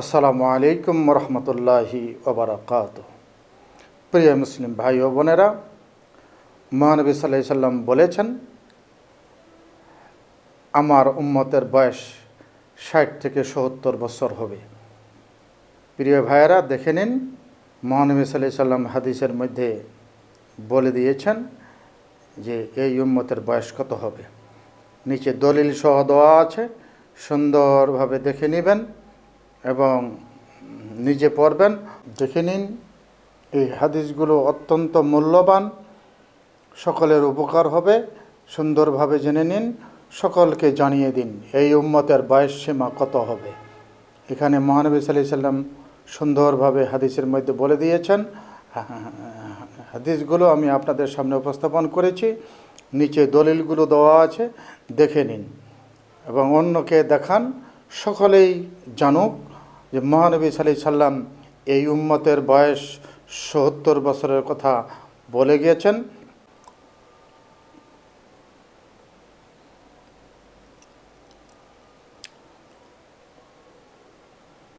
আসসালামু আলাইকুম রহমতুল্লাহি ওবরাকাত প্রিয় মুসলিম ভাই ও বোনেরা, মহানবী সাল্লাহ সাল্লাম বলেছেন, আমার উম্মতের বয়স ষাট থেকে সত্তর বছর হবে। প্রিয় ভাইয়েরা, দেখে নিন, মহানবী সাল্লাহ সাল্লাম হাদিসের মধ্যে বলে দিয়েছেন যে, এই উম্মতের বয়স কত হবে? নিচে দলিল সহ দেওয়া আছে, সুন্দরভাবে দেখে নেবেন। এবং নিজে পড়বেন, দেখে নিন, এই হাদিসগুলো অত্যন্ত মূল্যবান, সকলের উপকার হবে, সুন্দরভাবে জেনে নিন, সকলকে জানিয়ে দিন, এই উম্মতের বয়স সীমা কত হবে। এখানে মহানবী সাল্লাহ সাল্লাম সুন্দরভাবে হাদিসের মধ্যে বলে দিয়েছেন, হাদিসগুলো আমি আপনাদের সামনে উপস্থাপন করেছি, নিচে দলিলগুলো দেওয়া আছে, দেখে নিন এবং অন্যকে দেখান, সকলেই জানুক যে মহানবী সালি সাল্লাম এই উম্মতের বয়স সত্তর বছরের কথা বলে গিয়েছেন।